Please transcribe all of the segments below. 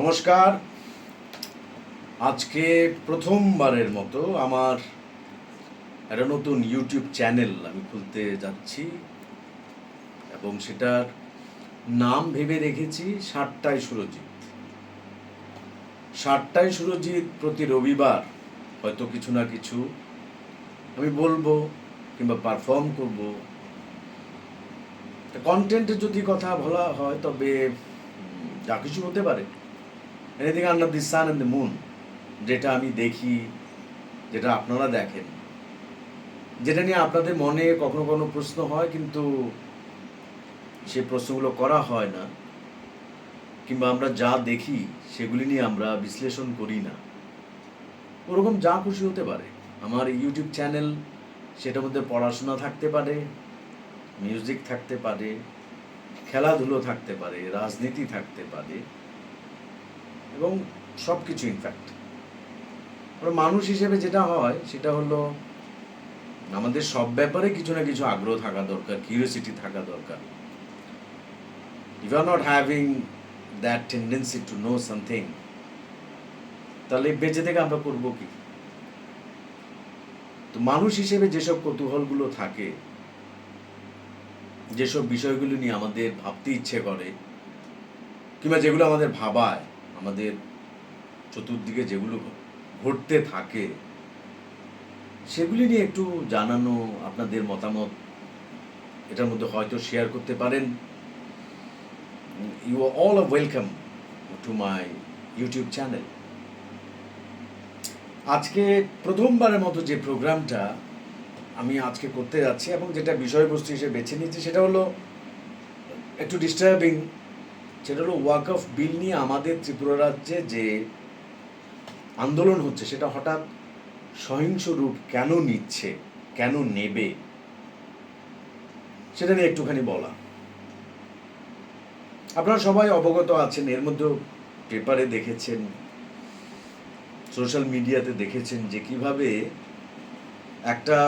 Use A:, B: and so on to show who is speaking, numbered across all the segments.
A: নমস্কার। আজকে প্রথমবারের মতো আমার একটা নতুন ইউটিউব চ্যানেল আমি খুলতে যাচ্ছি এবং সেটার নাম ভেবে রেখেছি ষাটটায় সুরজিৎ। ষাটটায় সুরজিৎ প্রতি রবিবার হয়তো কিছু না কিছু আমি বলব কিংবা পারফর্ম করব। কন্টেন্টের যদি কথা বলা হয় তবে যা কিছু হতে পারে। Anything under the sun and the moon যেটা আমি দেখি, যেটা আপনারা দেখেন। যেটা নিয়ে আপনাদের মনে কখনো কখনো প্রশ্ন হয়, কিন্তু সে প্রশ্নগুলো করা হয় না, কিংবা আমরা যা দেখি, সেগুলি নিয়ে আমরা বিশ্লেষণ করি না। ওরকম যা খুশি হতে পারে। আমার ইউটিউব চ্যানেল সেটার মধ্যে পড়াশোনা থাকতে পারে মিউজিক থাকতে পারে, খেলাধুলো থাকতে পারে, রাজনীতি থাকতে পারে এবং সব কিছু ইনফ্যাক্ট মানুষ হিসেবে যেটা হয়, সেটা হলো আমাদের সব ব্যাপারে কিছু না কিছু আগ্রহ থাকা দরকার কিউরিয়াসিটি থাকা দরকার। If are not having that tendency to know something তাহলে বেঁচে থেকে আমরা করব কি? তো মানুষ হিসেবে যেসব কৌতূহলগুলো থাকে, যেসব বিষয়গুলো নিয়ে আমাদের ভাবতে ইচ্ছে করে, কিংবা যেগুলো আমাদের ভাবায় আমাদের চতুর্দিকে যেগুলো ঘটতে থাকে, সেগুলি নিয়ে একটু জানানো, আপনাদের মতামত, এটার মধ্যে হয়তো শেয়ার করতে পারেন। You all are welcome to my YouTube channel আজকে প্রথমবারের মতো যে প্রোগ্রামটা আমি আজকে করতে যাচ্ছি এবং যেটা বিষয়বস্তু হিসেবে বেছে নিয়েছি সেটা হলো একটু ডিস্টার্বিং সেটা হলো ওয়াক অফ বিল নিয়ে আমাদের ত্রিপুরা রাজ্যে যে আন্দোলন হচ্ছে, সেটা হঠাৎ সহিংস রূপ কেন নিচ্ছে, কেন নেবে, সেটা নিয়ে একটুখানি বলা। আপনারা সবাই অবগত আছেন, এর মধ্যে পেপারে দেখেছেন সোশ্যাল মিডিয়াতে দেখেছেন যে কীভাবে একটা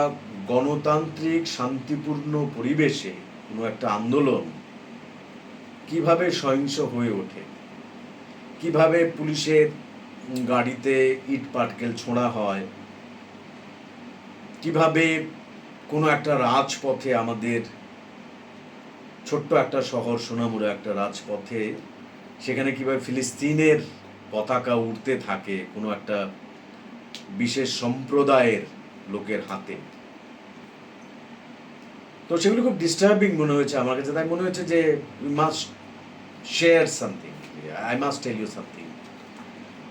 A: গণতান্ত্রিক শান্তিপূর্ণ পরিবেশে কোনো একটা আন্দোলন কীভাবে সহিংস হয়ে ওঠে? কীভাবে পুলিশের গাড়িতে ইট পাটকেল ছোঁড়া হয়? কীভাবে কোনো একটা রাজপথে আমাদের ছোট্ট একটা শহর, সোনামুড়া একটা রাজপথে, সেখানে কীভাবে ফিলিস্তিনের পতাকা উঠতে থাকে কোনো একটা বিশেষ সম্প্রদায়ের লোকের হাতে? তো সেগুলো খুব ডিস্টার্বিং মনে হয়েছে আমার কাছে। তাই মনে হয়েছে যে we must share something I must tell you something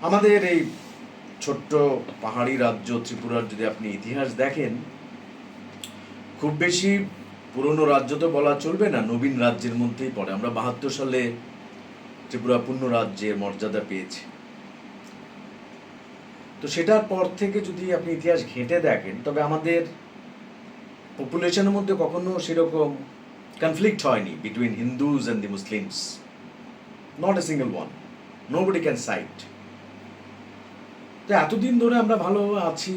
A: আমাদের এই ছোট্ট পাহাড়ি রাজ্য ত্রিপুরার যদি আপনি ইতিহাস দেখেন, খুব বেশি পুরনো রাজ্য তো বলা চলবে না, নবীন রাজ্যের মধ্যেই পড়ে। আমরা বাহাত্তর সালে ত্রিপুরা পূর্ণ রাজ্যের মর্যাদা পেয়েছি। তো সেটার পর থেকে যদি আপনি ইতিহাস ঘেঁটে দেখেন, তবে আমাদের পপুলেশনের মধ্যে কখনো সেরকম কনফ্লিক্ট হয়নি between Hindus and the Muslims not a single one nobody can cite তো এতদিন ধরে আমরা ভালো আছি,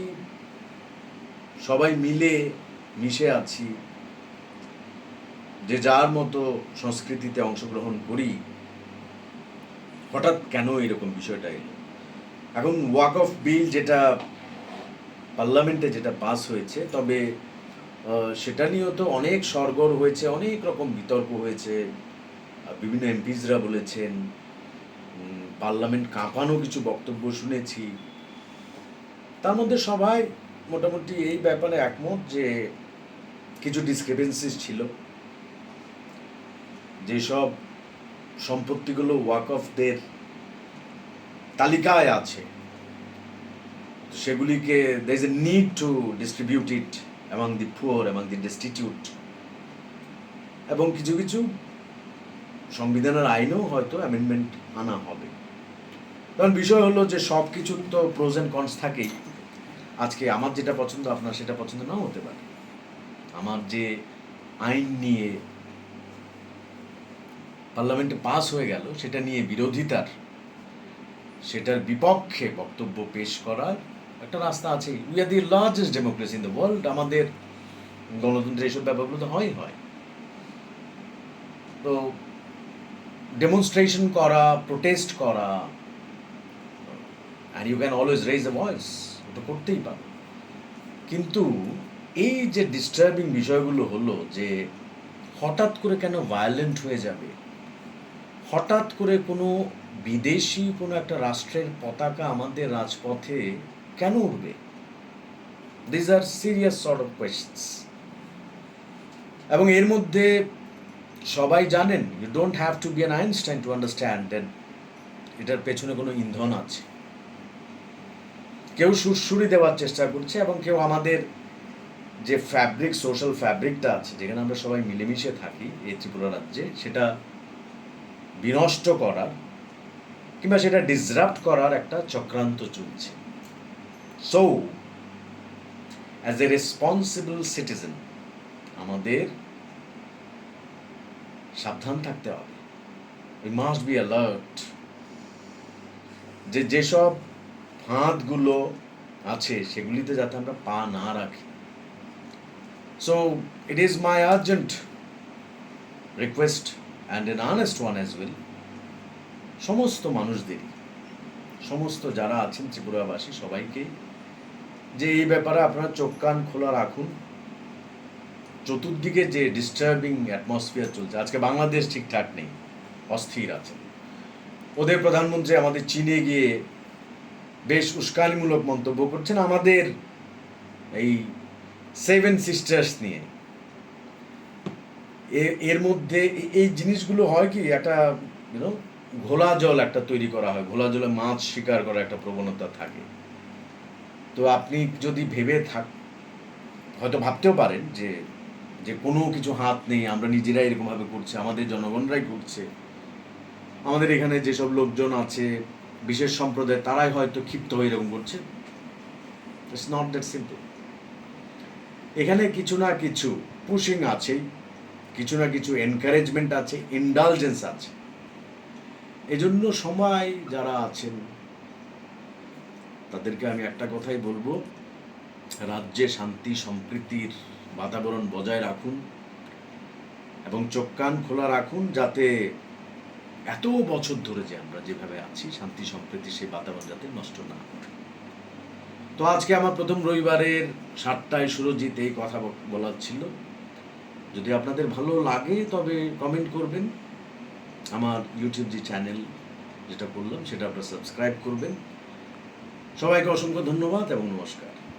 A: সবাই মিলে মিশে আছি, যে যার মতো সংস্কৃতিতে অংশগ্রহণ করি, হঠাৎ কেন এরকম বিষয়টা এলো? এখন ওয়াক অফ বিল যেটা পার্লামেন্টে যেটা পাস হয়েছে, তবে সেটা নিয়েও তো অনেক সরগর হয়েছে, অনেক রকম বিতর্ক হয়েছে। বিভিন্ন এমপিসরা বলেছেন পার্লামেন্ট কাঁপানো কিছু বক্তব্য শুনেছি। তার মধ্যে সবাই মোটামুটি এই ব্যাপারে একমত যে কিছু ডিসক্রিপেন্সিস ছিল। যেসব সম্পত্তিগুলো ওয়াক অফদের তালিকায় আছে, সেগুলিকে there is a need to distribute it among the poor among the destitute এবং কিছু কিছু সংবিধানের আইনেও হয়তো অ্যামেন্ডমেন্ট আনা হবে। কারণ বিষয় হলো যে সব কিছুর তো প্রোজ অ্যান্ড কনস থাকেই। আজকে আমার যেটা পছন্দ, আপনার সেটা পছন্দ নাও হতে পারে। আমার যে আইন নিয়ে পার্লামেন্টে পাস হয়ে গেল, সেটা নিয়ে বিরোধিতার, সেটার বিপক্ষে বক্তব্য পেশ করার একটা রাস্তা আছে। We are the largest democracy in the world আমাদের গণতন্ত্রের এইসব ব্যাপারগুলো তো হয় হয়। তো ডেমনস্ট্রেশন করা প্রোটেস্ট করা and you can always raise a voice ওটা করতেই পারো। কিন্তু এই যে ডিস্টার্বিং বিষয়গুলো হলো যে হঠাৎ করে কেন ভায়োলেন্ট হয়ে যাবে? হঠাৎ করে কোনো বিদেশি কোনো একটা রাষ্ট্রের পতাকা আমাদের রাজপথে কেন উঠবে? These are serious sort of questions এবং এর মধ্যে সবাই জানেন you don't have to be Einstein to understand that এটার পেছনে কোনো ইন্ধন আছে। কেউ সুরসুরি দেওয়ার চেষ্টা করছে এবং কেউ আমাদের যে ফ্যাব্রিক সোশ্যাল ফ্যাব্রিকটা আছে, যেখানে আমরা সবাই মিলেমিশে থাকি এই ত্রিপুরা রাজ্যে, সেটা বিনষ্ট করার কিংবা সেটা ডিসরাপ্ট করার একটা চক্রান্ত চলছে। So as a responsible citizen আমাদের সাবধান থাকতে হবে। উই মাস্ট বি অ্যালার্ট যে যেসব ফাঁদগুলো আছে, সেগুলিতে যাতে আমরা পা না রাখি। So it is my urgent request and an honest one as well সমস্ত মানুষদেরই, সমস্ত যারা আছেন ত্রিপুরাবাসী, সবাইকেই যে এই ব্যাপারে আপনারা চোখ কান খোলা রাখুন। চতুর্দিকে যে ডিস্টার্বিং অ্যাটমসফিয়ার চলছে, আজকে বাংলাদেশ ঠিকঠাক নেই, অস্থির আছে। ওদের প্রধানমন্ত্রী আমাদের চীনে গিয়ে বেশ উস্কানিমূলক মন্তব্য করছেন, আমাদের এই সেভেন সিস্টার্স নিয়ে। এর মধ্যে এই জিনিসগুলো হয় কি, একটা ঘোলা জল একটা তৈরি করা হয়, ঘোলা জলে মাছ শিকার করার একটা প্রবণতা থাকে। তো আপনি যদি ভেবে থাক, হয়তো ভাবতেও পারেন যে যে কোনো কিছু হাত নেই, আমরা নিজেরাই এরকমভাবে করছি, আমাদের জনগণরাই করছে। আমাদের এখানে যেসব লোকজন আছে, বিশেষ সম্প্রদায়, তারাই হয়তো ক্ষিপ্ত হয়ে এরকম করছে। ইটস নট দ্যাট সিম্পল এখানে কিছু না কিছু পুশিং আছেই, কিছু না কিছু এনকারেজমেন্ট আছে ইন্ডালজেন্স আছে। এজন্য সময় যারা আছেন তাদেরকে আমি একটা কথাই বলব, রাজ্যে শান্তি, সম্প্রীতির বাতাবরণ বজায় রাখুন এবং চোখ কান খোলা রাখুন যাতে এত বছর ধরে যে আমরা যেভাবে আছি, শান্তি, সম্প্রীতি সেই বাতাবরণ যাতে নষ্ট না হয়। তো আজকে আমার প্রথম রবিবারের সাতটায় সুরজিৎ এই কথা বলার ছিল। যদি আপনাদের ভালো লাগে তবে কমেন্ট করবেন। আমার ইউটিউব যে চ্যানেল যেটা করলাম সেটা আপনারা সাবস্ক্রাইব করবেন। সবাইকে অসংখ্য ধন্যবাদ এবং নমস্কার।